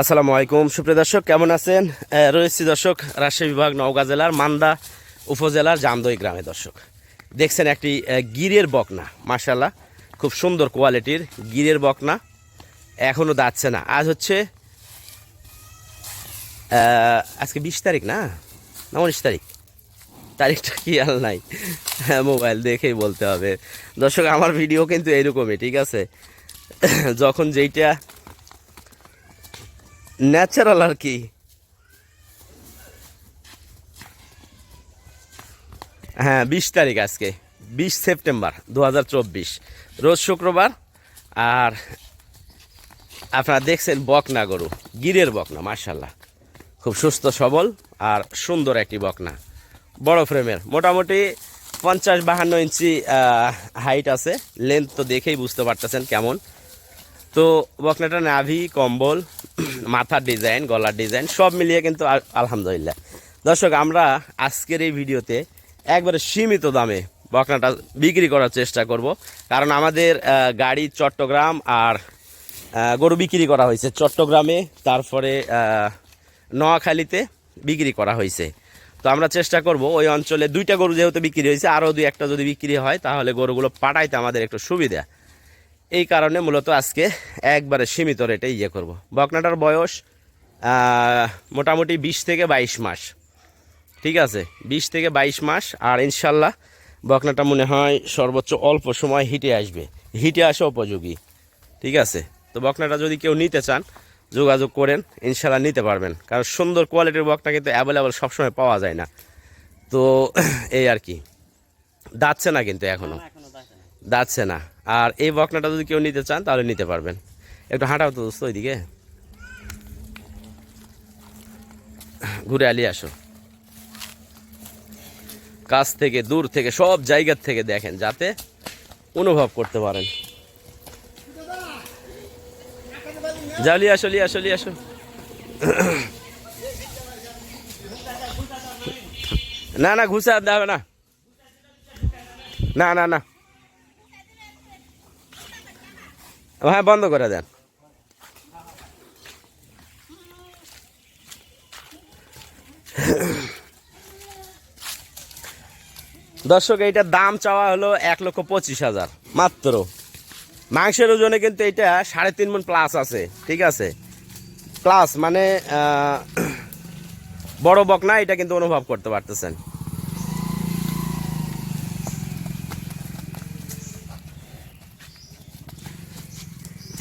আসসালামু আলাইকুম। সুপ্রিয় দর্শক, কেমন আছেন? রয়েছি দর্শক, রাজশাহী বিভাগ, নওগাঁ জেলার মান্দা উপজেলার জামদই গ্রামে দর্শক। দেখছেন একটি গিরের বকনা মাশাল্লাহ খুব সুন্দর কোয়ালিটির গিরের বকনা এখনও দাচ্ছে না। আজ হচ্ছে আজকে বিশ তারিখ না? না, উনিশ তারিখ। তারিখটা কি আর নাই। হ্যাঁ মোবাইল দেখেই বলতে হবে। দর্শক, আমার ভিডিও কিন্তু এইরকমই ঠিক আছে? যখন যেইটা ন্যাচারাল আর কি। হ্যাঁ বিশ তারিখ আজকে, বিশ সেপ্টেম্বর দু হাজার চব্বিশ, রোজ শুক্রবার। আর আপনারা দেখছেন বকনা গরু, গিরের বকনা মার্শাল্লাহ খুব সুস্থ, সবল আর সুন্দর একটি বকনা। বড় ফ্রেমের, মোটামুটি পঞ্চাশ বাহান্ন ইঞ্চি হাইট আছে। লেন্থ তো দেখেই বুঝতে পারতেছেন কেমন। তো বকনাটা নাভি, কম্বল মাথার ডিজাইন, গলার ডিজাইন, সব মিলিয়ে কিন্তু আল- আলহামদুলিল্লাহ। দর্শক, আমরা আজকের এই ভিডিওতে একবারে সীমিত দামে বকনাটা বিক্রি করার চেষ্টা করব। কারণ আমাদের গাড়ি চট্টগ্রাম আর গরু বিক্রি করা হয়েছে। চট্টগ্রামে, তারপরে নোয়াখালীতে বিক্রি করা হয়েছে। তো আমরা চেষ্টা করব ওই অঞ্চলে দুইটা গরু যেহেতু বিক্রি হয়েছে, আরও দুই একটা যদি বিক্রি হয়, তাহলে গরুগুলো পাঠাইতে আমাদের একটু সুবিধা। এই কারণে মূলত আজকে একবারে সীমিত রেটে ইয়ে করব। বকনাটার বয়স মোটামুটি বিশ থেকে বাইশ মাস। ঠিক আছে? বিশ থেকে বাইশ মাস, আর ইনশাল্লাহ বকনাটা মনে হয় সর্বোচ্চ অল্প সময় হিটে আসবে। হিটে আসা উপযোগী। ঠিক আছে? তো বকনাটা যদি কেউ নিতে চান, যোগাযোগ করেন, ইনশাল্লাহ নিতে পারবেন। কারণ সুন্দর কোয়ালিটির বকনা কিন্তু অ্যাভেলেবেল সবসময় পাওয়া যায় না। তো এই আর কি। দাচ্ছে না কিন্তু এখনও দাচ্ছে না। আর এই বকনাটা যদি কেউ নিতে চান, তাহলে নিতে পারবেন। একটু হাঁটাও তো দোস্ত ওইদিকে। ঘুরে আলি, আসো। কাছ থেকে, দূর থেকে, সব জায়গার থেকে দেখেন, যাতে অনুভব করতে পারেন। যাও, লিয়ে, আসো লিয়ে, আসো আসো। না না, ঘুষে আর দেবে না। না না না। হ্যাঁ বন্ধ করে দেন। দর্শক এইটার দাম চাওয়া হলো এক লক্ষ পঁচিশ হাজার, মাত্র। মাংসের ওজনে কিন্তু এটা সাড়ে তিন মন প্লাস আছে, ঠিক আছে? প্লাস মানে বড় বক না, এটা কিন্তু অনুভব করতে পারতেছেন।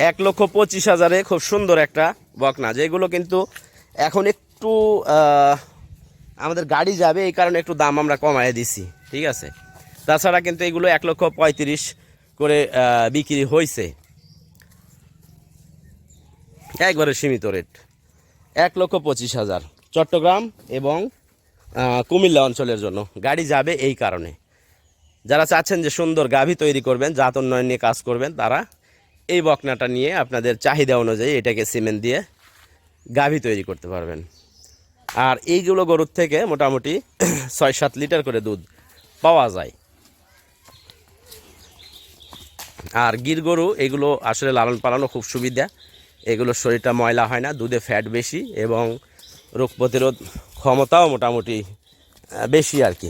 এক লক্ষ পঁচিশ হাজারে খুব সুন্দর একটা বকনা, যেগুলো কিন্তু এখন একটু আমাদের গাড়ি যাবে, এই কারণে একটু দাম আমরা কমায় দিছি, ঠিক আছে? তাছাড়া কিন্তু এগুলো এক লক্ষ পঁয়ত্রিশ করে বিক্রি হয়েছে একবারে সীমিত রেট। এক লক্ষ পঁচিশ হাজার চট্টগ্রাম এবং কুমিল্লা অঞ্চলের জন্য গাড়ি যাবে এই কারণে। যারা চাচ্ছেন যে সুন্দর গাভী তৈরি করবেন, জাত উন্নয়ন নিয়ে কাজ করবেন, তারা এই বকনাটা নিয়ে আপনাদের চাহিদা অনুযায়ী এটাকে সিমেন্ট দিয়ে গাভী তৈরি করতে পারবেন। আর এইগুলো গরুর থেকে মোটামুটি ছয় সাত লিটার করে দুধ পাওয়া যায়। আর গির গরু, এগুলো আসলে লালন পালনও খুব সুবিধা। এগুলোর শরীরটা ময়লা হয় না, দুধে ফ্যাট বেশি এবং রোগ প্রতিরোধ ক্ষমতাও মোটামুটি বেশি আর কি।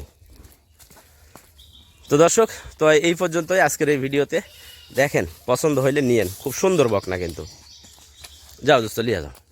তো দর্শক, তো এই পর্যন্তই আজকের এই ভিডিওতে। দেখেন পছন্দ হইলে নিয়েন। খুব সুন্দর বকনা কিন্তু। যাও দোস্ত লিয়া যাও।